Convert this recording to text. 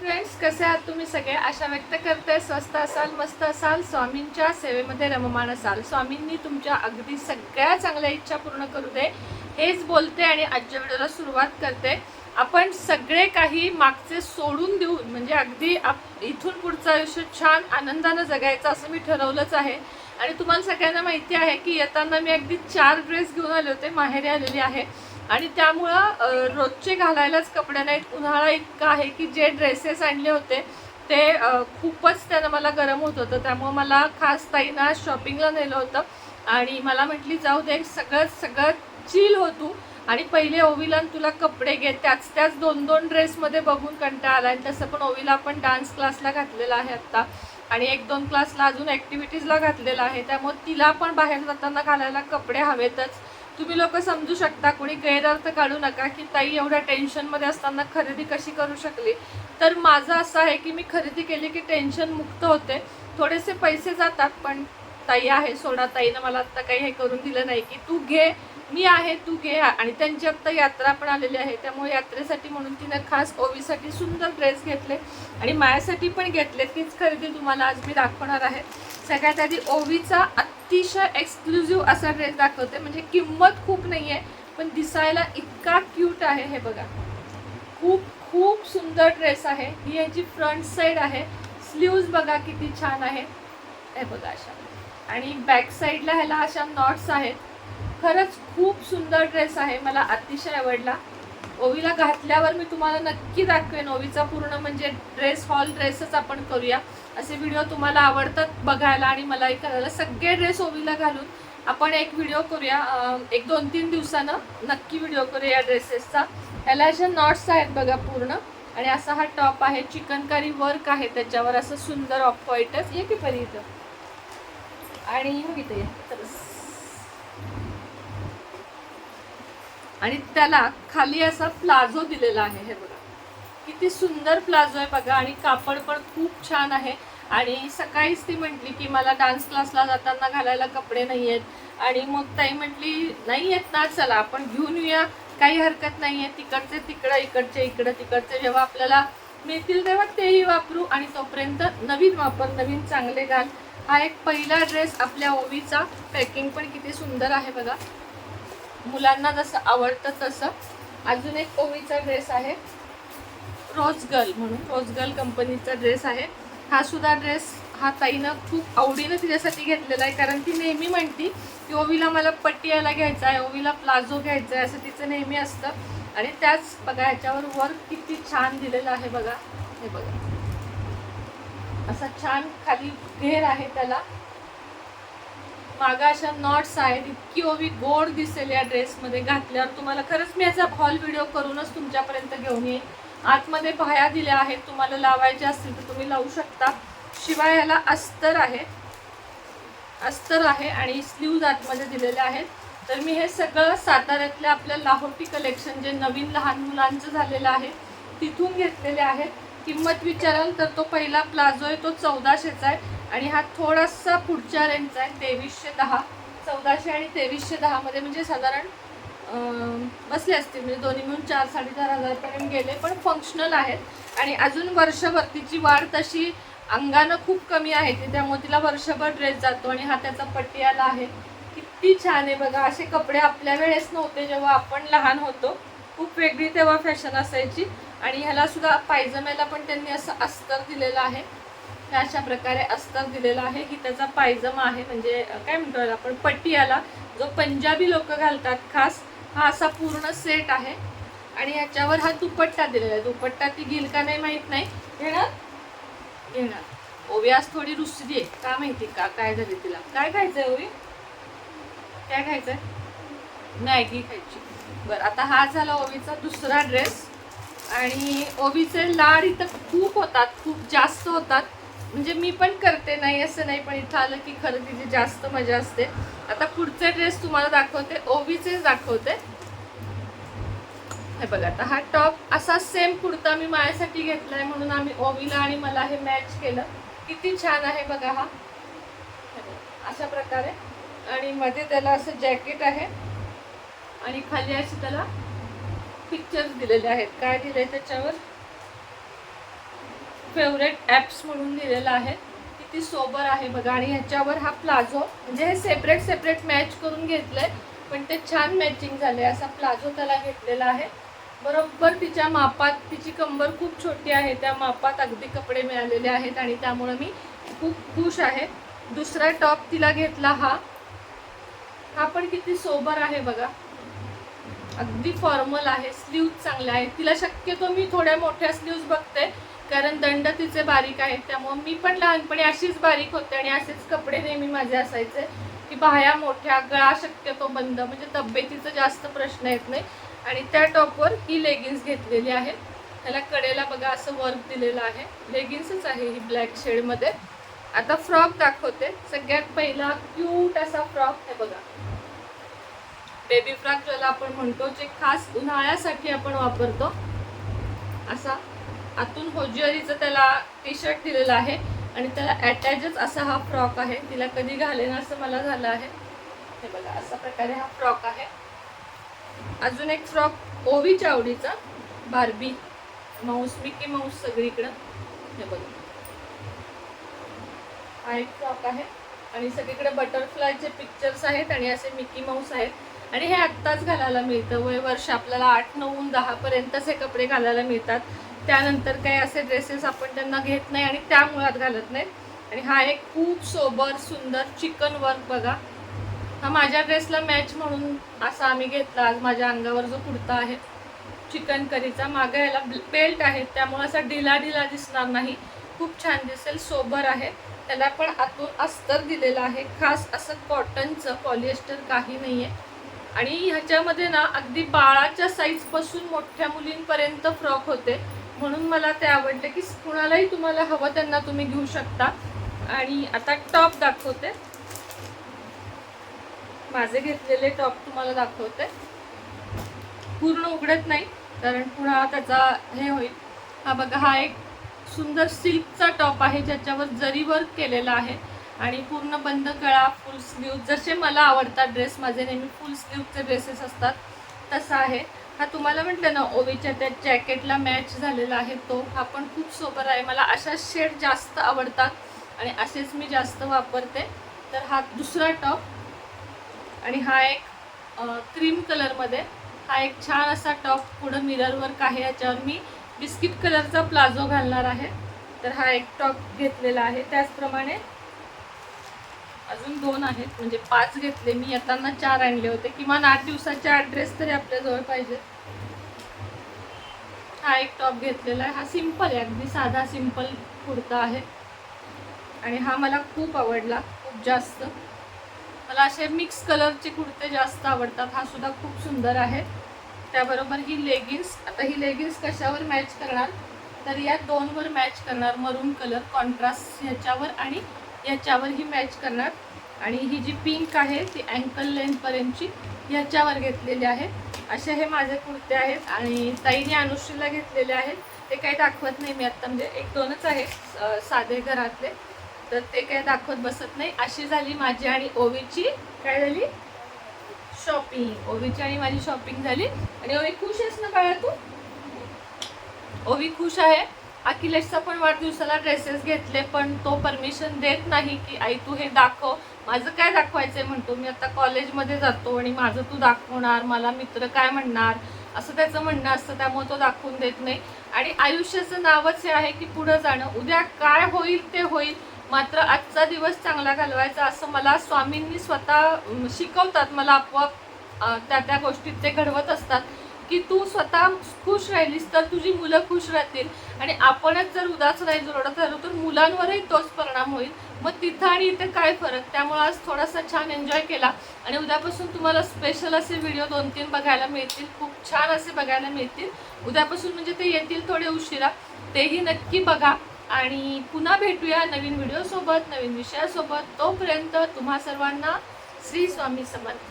Friends कसे आहात तुम्ही सगळे? आशा व्यक्त करते. स्वस्त असाल मस्त असाल स्वामींच्या सेवेमध्ये रममाण असाल. स्वामींनी तुमच्या अगदी सगळ्या चांगल्या इच्छा पूर्ण करू दे. हेच बोलते आणि आजच्या व्हिडिओला सुरुवात करते. आपण सगळे काही मागचे सोडून देऊन म्हणजे अगदी आप इथून पुढचं आयुष्य छान आनंदानं जगायचं असं मी ठरवलंच आहे. आणि तुम्हाला सगळ्यांना माहिती आहे की येताना मी अगदी चार ड्रेस घेऊन आले होते. माहेरी आलेली आहे. आणि त्यामुळं रोजचे घालायलाच कपडे नाहीत. उन्हाळा इतका आहे की जे ड्रेसेस आणले होते ते खूपच त्यानं मला गरम होत होतं. त्यामुळं मला खास ताईना शॉपिंगला नेलं होतं. आणि मला म्हटली जाऊ दे सगळं सगळं चिल हो तू. आणि पहिले ओवीला तुला कपडे घे. त्याच त्याच दोन दोन ड्रेसमध्ये बघून कंटाळा आला. आणि तसं पण ओवीला आपण डान्स क्लासला घातलेला आहे आत्ता. आणि एक दोन क्लासला अजून ॲक्टिव्हिटीजला घातलेला आहे. त्यामुळे तिला पण बाहेर जाताना घालायला कपडे हवेतच. तुम्ही लोक समजू शकता कोणी गैरअर्थ काढू नका की ताई एवढ्या टेन्शनमध्ये असताना खरेदी कशी करू शकली. तर माझं असं आहे की मी खरेदी केली की टेन्शन मुक्त होते. थोडेसे पैसे जातात पण ताई आहे सोडा ताईनं मला आत्ता काही हे करून दिलं नाही की तू घे मी आहे तू घे. आणि त्यांची आत्ता यात्रा पण आलेली आहे त्यामुळे यात्रेसाठी म्हणून तिनं खास ओवीसाठी सुंदर ड्रेस घेतले. आणि माझ्यासाठी पण घेतले तीच खरेदी तुम्हाला आज मी दाखवणार आहे. सगळ्यात आधी ओवीचा अतिशय एक्सक्लुझिव्ह असा ड्रेस दाखवते. म्हणजे किंमत खूप नाही आहे पण दिसायला इतका क्यूट आहे हे बघा. खूप खूप सुंदर ड्रेस आहे. ही याची फ्रंट साईड आहे. स्लीव्ज बघा किती छान आहे. हे बघा अशा. आणि बॅक साईडला ह्याला अशा नॉट्स आहेत. खरंच खूप सुंदर ड्रेस आहे. मला अतिशय आवडला. ओवीला घातल्यावर मी तुम्हाला नक्की दाखवेन. ओवीचा पूर्ण म्हणजे ड्रेस हॉल ड्रेसच आपण करूया. असे व्हिडिओ तुम्हाला आवडतात बघायला आणि मलाही करायला. सगळे ड्रेस ओवीला घालून आपण एक व्हिडिओ करूया. एक दोन तीन दिवसानं नक्की व्हिडिओ करूया या ड्रेसेसचा याला अशा नॉट्स आहेत बघा पूर्ण. आणि असा हा टॉप आहे. चिकनकारी वर्क आहे. त्याच्यावर असं सुंदर ऑफ व्हाईटच ये की परी इथं. आणि मग इथे तरच. आणि त्याला खाली असा प्लाझो दिलेला आहे हे बघा. किती सुंदर प्लाझो आहे बघा आणि कापड पण खूप छान आहे. आणि सकाळीच ती म्हटली की मला डान्स क्लासला जाताना घालायला कपडे नाही आहेत. आणि मग ताई म्हटली नाही आहेत ना चला आपण घेऊन येऊया. काही हरकत नाही आहे. तिकडचे तिकडं इकडचे इकडं तिकडचे जेव्हा आपल्याला मिळतील तेव्हा तेही वापरू. आणि तोपर्यंत नवीन वापर नवीन चांगले घाल. हा एक पहिला ड्रेस आपल्या ओवीचा पॅकिंग पण किती सुंदर आहे बघा. मुलांना जसं आवडतं तसं. अजून एक ओवीचा ड्रेस आहे. रोज गर्ल म्हणून रोज गर्ल कंपनीचा ड्रेस आहे. हा सुद्धा ड्रेस हा ताईनं खूप आवडीनं तिच्यासाठी घेतलेला आहे. कारण ती नेहमी म्हणती की ओवीला मला पटियाला घ्यायचा आहे ओवीला प्लाझो घ्यायचा आहे असं तिचं नेहमी असतं. आणि त्याच बघा ह्याच्यावर वर्क किती छान दिलेलं आहे बघा. हे बघा. असा छान खाली घेर आहे त्याला. मागा अशा नॉट्स आहेत इतकी ओवी गोड दिसेल या ड्रेसमध्ये घातल्यावर तुम्हाला खरंच मी याचा हॉल व्हिडिओ करूनच तुमच्यापर्यंत घेऊन येईन. आतमध्ये बाह्या दिल्या आहेत तुम्हाला लावायच्या असतील तर तुम्ही लावू शकता. शिवाय याला अस्तर आहे. अस्तर आहे आणि स्लीव्ज आतमध्ये दिलेले आहेत. तर मी हे सगळं साताऱ्यातल्या आपल्या लाहोटी कलेक्शन जे नवीन लहान मुलांचं झालेलं आहे तिथून घेतलेले आहेत. किंमत विचाराल तर तो पहिला प्लाझो आहे तो चौदाशेचा आहे. आणि हा थोडासा पुढच्या रेंजचा आहे तेवीसशे दहा. चौदाशे आणि तेवीसशे दहामध्ये म्हणजे साधारण बसले असतील. म्हणजे दोन्ही मिळून चार साडेचार हजारपर्यंत गेले पण फंक्शनल आहेत. आणि अजून वर्षभर तिची वाढ तशी अंगानं खूप कमी आहे ती. त्यामुळे तिला वर्षभर ड्रेस जातो आणि हा त्याचा पटियाला आहे. किती छान आहे बघा. असे कपडे आपल्या वेळेस नव्हते जेव्हा आपण लहान होतो. खूप वेगळी तेव्हा फॅशन असायची. आणि ह्याला सुद्धा पायजम्याला पण त्यांनी असं अस्तर दिलेलं आहे. अशा प्रकारे अस्तर दिलेला आहे. ही त्याचा पायजमा आहे. म्हणजे काय म्हणतो आपण? पटियाला जो पंजाबी लोक घालतात खास हा असा पूर्ण सेट आहे. आणि याच्यावर हा दुपट्टा दिलेला आहे. दुपट्टा ती घेईल का नाही माहीत नाही. घेणार? घेणार. ओवी आज थोडी रुसली आहे. का माहिती का? काय झाली तिला? काय खायचंय ओवी? काय खायचंय? मॅगी खायची. बरं आता हा झाला ओवीचा दुसरा ड्रेस. आणि ओवीचे लाड इथं खूप होतात. खूप जास्त होतात. म्हणजे मी पण करते नाही असं नाही पण इथं आलं की खरं तिची जास्त मजा असते. आता पुढचे ड्रेस तुम्हाला दाखवते ओवीचेच दाखवते. हे बघा आता हा टॉप असा सेम कुर्ता मी माझ्यासाठी घेतलाय म्हणून आम्ही ओवीला आणि मला हे मॅच केलं. किती छान आहे बघा हा. अशा प्रकारे. आणि मध्ये त्याला असं जॅकेट आहे. आणि खाली अशी त्याला पिक्चर्स दिलेले आहेत. काय दिले त्याच्यावर? फेवरेट ॲप्स म्हणून दिलेलं आहे. किती सोबर आहे बघा. आणि ह्याच्यावर हा प्लाझो म्हणजे हे सेपरेट सेपरेट मॅच करून घेतलं आहे पण ते छान मॅचिंग झाले असा प्लाझो त्याला घेतलेला आहे. बरोबर तिच्या मापात तिची कंबर खूप छोटी आहे. त्या मापात अगदी कपडे मिळालेले आहेत आणि त्यामुळं मी खूप खुश आहे. दुसरा टॉप तिला घेतला हा. हा पण किती सोबर आहे बघा. अगदी फॉर्मल आहे. स्लीव्ज चांगले आहेत. तिला शक्यतो मी थोड्या मोठ्या स्लीव्ज बघते. कारण दंड तिचे बारीक आहेत त्यामुळं मी पण लहानपणी अशीच बारीक होते आणि असेच कपडे नेहमी माझे असायचे की बाह्या मोठ्या गळा शक्यतो बंद म्हणजे तब्येतीचा जास्त प्रश्न येत नाही. आणि त्या टॉपवर ही लेगिन्स घेतलेली आहे त्याला कडेला बघा असं वर्क दिलेलं आहे. लेगिन्सच आहे ही ब्लॅक शेडमध्ये आता फ्रॉक दाखवते. सगळ्यात पहिला क्यूट असा फ्रॉक आहे बघा. बेबी फ्रॉक ज्याला आपण म्हणतो जे खास उन्हाळ्यासाठी आपण वापरतो. असा आतून होजिअरीचं त्याला टी शर्ट दिलेलं आहे आणि त्याला अटॅचच असा हा फ्रॉक आहे. तिला कधी घालेन असं मला झालं आहे. हे बघा अशा प्रकारे हा फ्रॉक आहे. अजून एक फ्रॉक ओवीच्या आवडीचा बार्बी माऊस मिकी माऊस सगळीकडं. हे बघा. हा एक फ्रॉक आहे आणि सगळीकडे बटरफ्लायचे पिक्चर्स आहेत आणि असे मिकी माऊस आहेत. आणि हे आत्ताच घालायला मिळतं. वय वर्ष आपल्याला आठ नऊ दहा पर्यंतच हे कपडे घालायला मिळतात. त्यानंतर काही असे ड्रेसेस आपण त्यांना घेत नाही आणि त्या मुळात घालत नाहीत आणि हा एक खूप सोबर सुंदर चिकन वर्क बघा. हा माझ्या ड्रेसला मॅच म्हणून असा आम्ही घेतला. आज माझ्या अंगावर जो कुर्ता आहे चिकन करीचा मागे याला बेल्ट आहे. त्यामुळे असा ढिला ढिला दिसणार नाही. खूप छान दिसेल सोबर आहे. त्याला पण आतून अस्तर दिलेलं आहे. खास असं कॉटनचं पॉलिएस्टर काही नाही आहे आणि ह्याच्यामध्ये ना अगदी बाळाच्या साईजपासून मोठ्या मुलींपर्यंत फ्रॉक होते. म्हणून मला ते आवडले की कुणालाही तुम्हाला हवं त्यांना तुम्ही घेऊ शकता. आणि आता टॉप दाखवते. माझे घेतलेले टॉप तुम्हाला दाखवते. पूर्ण उघडत नाही कारण पुन्हा त्याचा हे होईल. हा बघा हा एक सुंदर सिल्कचा टॉप आहे ज्याच्यावर जरी वर्क केलेला आहे आणि पूर्ण बंद गळा फुल स्लीव जसे मला आवडतात ड्रेस माझे नेहमी फुल स्लीवचे ड्रेसेस असतात तसा आहे. हा तुम्हाला म्हटलं ना ओवीच्या त्या जॅकेटला मॅच झालेला आहे तो. हा पण खूप सोबर आहे. मला अशा शेड जास्त आवडतात आणि असेच मी जास्त वापरते. तर हा दुसरा टॉप आणि हा एक क्रीम कलरमध्ये हा एक छान असा टॉप पुढं मिरर वर्क आहे याच्यावर. मी बिस्किट कलरचा प्लाझो घालणार आहे. तर हा एक टॉप घेतलेला आहे. त्याचप्रमाणे अजून दोन आहेत. म्हणजे पाच घेतले. मी येताना चार आणले होते. किमान आठ दिवसाचे ॲड्रेस ड्रेस तरी आपल्याजवळ पाहिजे. हा एक टॉप घेतलेला आहे. हा सिंपल आहे. अगदी साधा सिंपल कुर्ता आहे. आणि हा मला खूप आवडला. खूप जास्त. मला असे मिक्स कलरचे कुर्ते जास्त आवडतात. हा सुद्धा खूप सुंदर आहे. त्याबरोबर ही लेगिन्स आता ही लेगिन्स कशावर मॅच करणार? तर या दोनवर मॅच करणार. मरून कलर कॉन्ट्रास्ट ह्याच्यावर आणि याच्यावर ही मॅच करणार. आणि ही जी पिंक आहे ती अँकल लेंथपर्यंतची ह्याच्यावर घेतलेली आहे. असे हे माझे कुर्ते आहेत आणि ताईने अनुश्रीला घेतलेले आहेत. ते काही दाखवत नाही मी आत्ता म्हणजे एक दोनच आहेत साधे घरातले. तर ते काही दाखवत बसत नाही. अशी झाली माझी आणि ओवीची काय झाली? शॉपिंग ओवीची आणि माझी शॉपिंग झाली. आणि ओवी खुश आहेस ना बाळा तू? ओवी खुश आहे. अखिलेशचा पण वाढदिवसाला ड्रेसेस घेतले पण तो परमिशन देत नाही की आई तू हे दाखव. माझं काय दाखवायचंय? म्हणतो. मी आता कॉलेजमध्ये जातो आणि माझं तू दाखवणार मला मित्र काय म्हणणार? असं त्याचं म्हणणं असतं. त्यामुळे तो दाखवून देत नाही. आणि आयुष्याचं नावच हे आहे की पुढं जाणं. उद्या काय होईल ते होईल. मात्र आजचा दिवस चांगला घालवायचा असं मला स्वामींनी स्वतः शिकवतात. मला आपोआप त्या त्या गोष्टीत ते घडवत असतात की तू स्वतः खुश राहिलीस तर तुझी मुलं खुश राहतील. आणि आपणच जर उदास राहील रडत राहिलो तर मुलांवरही तोच परिणाम होईल. मग तिथं आणि इथं काय फरक? त्यामुळे आज थोडासा छान एन्जॉय केला. आणि उद्यापासून तुम्हाला स्पेशल असे व्हिडिओ दोन तीन बघायला मिळतील. खूप छान असे बघायला मिळतील. उद्यापासून म्हणजे ते येतील थोडे उशिरा. तेही नक्की बघा. आणि पुन्हा भेटूया नवीन व्हिडिओसोबत नवीन विषयासोबत. तोपर्यंत तुम्हा सर्वांना श्री स्वामी समर्थ.